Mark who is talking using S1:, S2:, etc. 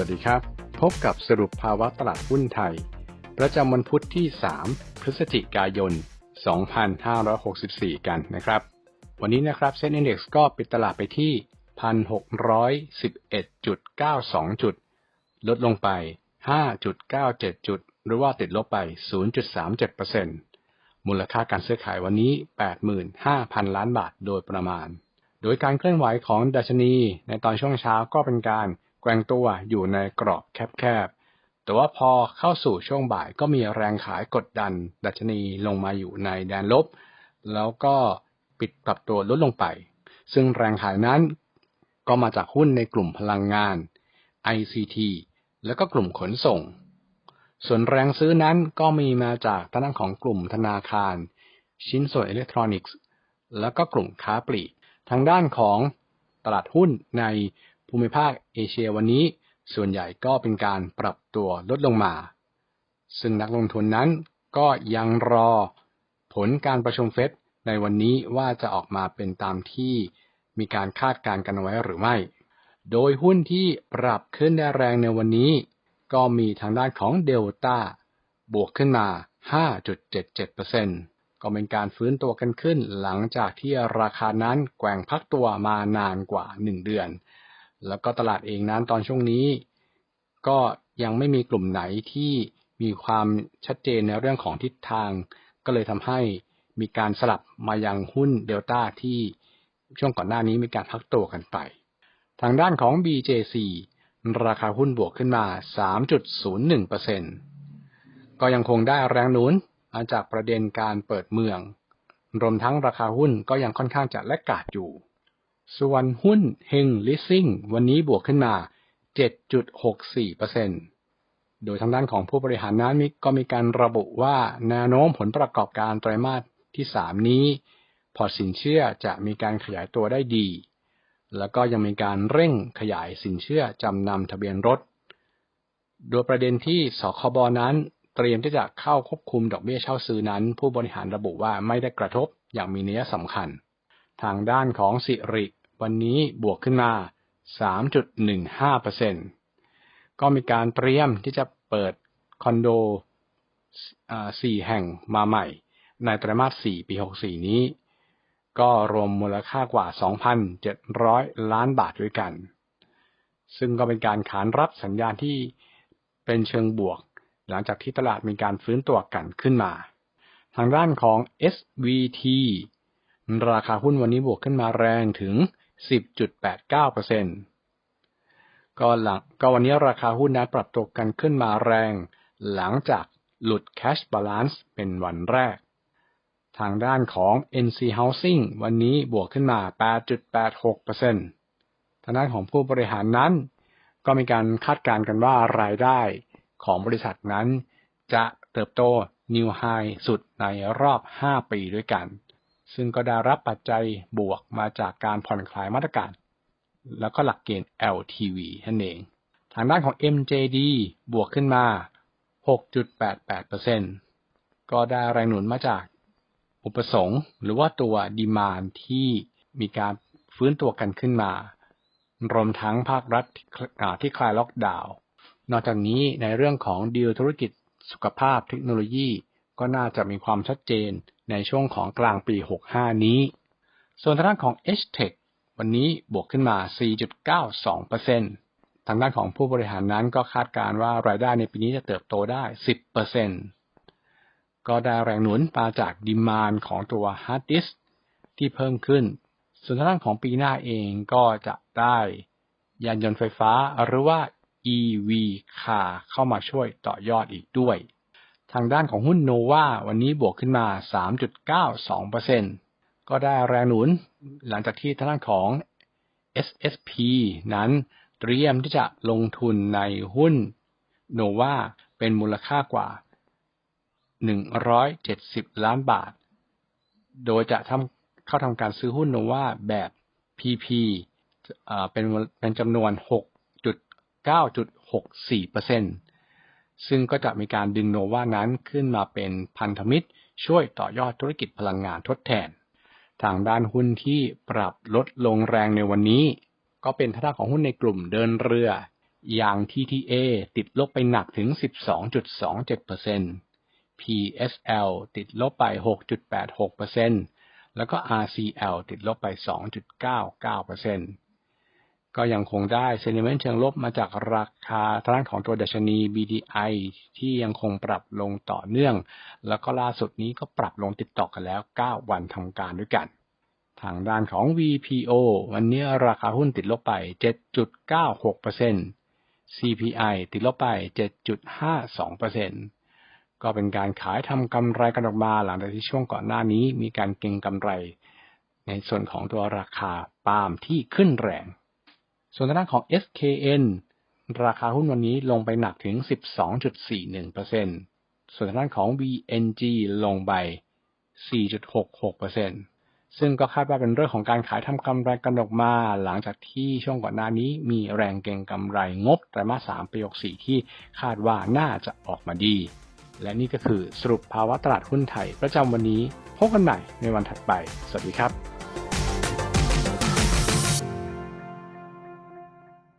S1: วัสดีครับ พบกับสรุปภาวะตลาดหุ้นไทย ประจำวันพุธที่ 3 พฤศจิกายน 2564 กันนะครับ วันนี้นะครับเซ็นดี x ก็ปิดตลาดไปที่ 1,611.92 จุด ลดลงไป 5.97 จุด หรือว่าติดลบไป 0.37%มูลค่าการซื้อขายวันนี้ 85,000 ล้านบาทโดยประมาณ โดยการเคลื่อนไหวของดัชนีในตอนช่วงเช้าก็เป็นการ แกว่งตัวอยู่ในกรอบแคบๆ แต่ว่าพอเข้าสู่ช่วงบ่ายก็มีแรงขายกดดัน ดัชนีลงมาอยู่ในแดนลบ แล้วก็ปิดปรับตัวลดลงไป ซึ่งแรงขายนั้นก็มาจากหุ้นในกลุ่มพลังงาน ICT แล้วก็กลุ่มขนส่ง ส่วนแรงซื้อนั้นก็มีมาจากทางด้านของกลุ่มธนาคาร ชิ้นส่วนอิเล็กทรอนิกส์ แล้วก็กลุ่มค้าปลีก ทางด้านของตลาดหุ้นใน ภูมิภาคเอเชียวันนี้ส่วนใหญ่ก็เป็นการปรับตัวลดลงมา ซึ่งนักลงทุนนั้นก็ยังรอผลการประชุมเฟดในวันนี้ว่าจะออกมาเป็นตามที่มีการคาดการณ์กันไว้หรือไม่ โดยหุ้นที่ปรับขึ้นได้แรงในวันนี้ ก็มีทางด้านของเดลต้าบวกขึ้นมา 5.77%ก็เป็นการฟื้นตัวกันขึ้นหลังจากที่ราคานั้นแกว่งพักตัวมานานกว่า 1 เดือน แล้วก็ตลาดเองนั้นตอนช่วงนี้ ก็ยังไม่มีกลุ่มไหนที่มีความชัดเจนในเรื่องของทิศทาง ก็เลยทำให้มีการสลับมายังหุ้นเดลต้าที่ช่วงก่อนหน้านี้มีการพักตัวกันไป ทางด้านของ BJC ราคาหุ้นบวกขึ้นมา 3.01%ก็ยังคงได้แรงหนุนมาจากประเด็นการเปิดเมือง รวมทั้งราคาหุ้นก็ยังค่อนข้างจะแลกกาดอยู่ ส่วนหุ้นเฮงลิสซิ่งวันนี้บวกขึ้นมา 7.64%โดยทางด้านของผู้บริหารนั้นก็มีการระบุว่าแนวโน้มผลประกอบการไตรมาสที่ 3 นี้ พอสินเชื่อจะมีการขยายตัวได้ดี แล้วก็ยังมีการเร่งขยายสินเชื่อจำนำทะเบียนรถ โดยประเด็นที่สคบนั้นเตรียมที่จะเข้าควบคุมดอกเบี้ยเช่าซื้อนั้น ผู้บริหารระบุว่าไม่ได้กระทบอย่างมีนัยสำคัญ ทางด้านของสิริ วันนี้บวกขึ้นมา 3.15%ก็มีการเตรียมที่จะเปิดคอนโดสี่แห่งมาใหม่ ในไตรมาส4ปี 64 นี้ ก็รวมมูลค่ากว่า 2,700 ล้านบาทด้วยกัน ซึ่งก็เป็นการขานรับสัญญาณที่เป็นเชิงบวก หลังจากที่ตลาดมีการฟื้นตัวกันขึ้นมา ทางด้านของ SVT ราคาหุ้นวันนี้บวกขึ้นมาแรงถึง 10.89%ก็หลังก็วันนี้ราคาหุ้นนั้นปรับตัวกันขึ้นมาแรง หลังจากหลุด cash balance เป็นวันแรก ทางด้านของ NC Housing วันนี้บวกขึ้นมา 8.86%ทางด้านของผู้บริหารนั้น ก็มีการคาดการณ์กันว่ารายได้ของบริษัทนั้น จะเติบโต New High สุดในรอบ 5 ปีด้วยกัน ซึ่งก็ได้รับปัจจัยบวกมาจากการผ่อนคลายมาตรการ แล้วก็หลักเกณฑ์ LTV นั่นเอง ทางด้านของ MJD บวกขึ้นมา 6.88%ก็ได้แรงหนุนมาจากอุปสงค์ หรือว่าตัวดีมานที่มีการฟื้นตัวกันขึ้นมา รวมทั้งภาครัฐที่คลายล็อกดาวน์ นอกจากนี้ในเรื่องของดีลธุรกิจสุขภาพเทคโนโลยี ก็น่าจะมีความชัดเจน ในช่วงของกลางปี 65 นี้ ส่วนทางด้านของ H-Tech วันนี้บวกขึ้นมา 4.92%ทางด้านของผู้บริหารนั้นก็คาดการว่ารายได้ในปีนี้จะเติบโตได้ 10%ก็ได้แรงหนุนมาจากดีมานของตัวฮาร์ดดิสที่เพิ่มขึ้น ส่วนทางด้านของปีหน้าเองก็จะได้ยานยนต์ไฟฟ้าหรือว่า EV คาเข้ามาช่วยต่อยอดอีกด้วย ทางด้านของหุ้นโนวาวันนี้บวกขึ้นมา 3.92%ก็ได้แรงหนุนหลังจากที่ทางด้านของ SSP นั้นเตรียมที่จะลงทุนในหุ้นโนวาเป็นมูลค่ากว่า 170 ล้านบาท โดยจะทำเข้าทำการซื้อหุ้นโนวาแบบ PP เป็นเป็นจำนวน 6.9.64% ซึ่งก็จะมีการดึงโนวานั้นขึ้นมาเป็นพันธมิตร ช่วยต่อยอดธุรกิจพลังงานทดแทน ทางด้านหุ้นที่ปรับลดลงแรงในวันนี้ ก็เป็นทางด้าของหุ้นในกลุ่มเดินเรือ อย่าง TTA ติดลบไปหนักถึง 12.27% PSL ติดลบไป 6.86%แล้วก็ RCL ติดลบไป 2.99% ก็ยังคงได้ sentiment เชิงลบมาจากราคาทางด้านของตัวดัชนี BDI ที่ยังคงปรับลงต่อเนื่อง แล้วก็ล่าสุดนี้ก็ปรับลงติดต่อกันแล้ว 9 วันทำการด้วยกัน ทางด้านของ VPO วันนี้ราคาหุ้นติดลบไป 7.96% CPI ติดลบไป 7.52%ก็เป็นการขายทำกำไรกันออกมาหลังจากที่ช่วงก่อนหน้านี้มีการเก็งกำไร ในส่วนของตัวราคาปาล์มที่ขึ้นแรง ส่วนทางด้านของ SKN ราคาหุ้นวันนี้ลงไปหนักถึง 12.41%ส่วนทางด้านของ VNG ลงไป 4.66%ซึ่งก็คาดว่าเป็นเรื่องของการขายทำกำไรกันออกมา หลังจากที่ช่วงก่อนหน้านี้มีแรงเก็งกำไรงบไตรมาส3ปี64ที่คาดว่าน่าจะออกมาดี และนี่ก็คือสรุปภาวะตลาดหุ้นไทยประจำวันนี้พบกันใหม่ในวันถัดไป สวัสดีครับ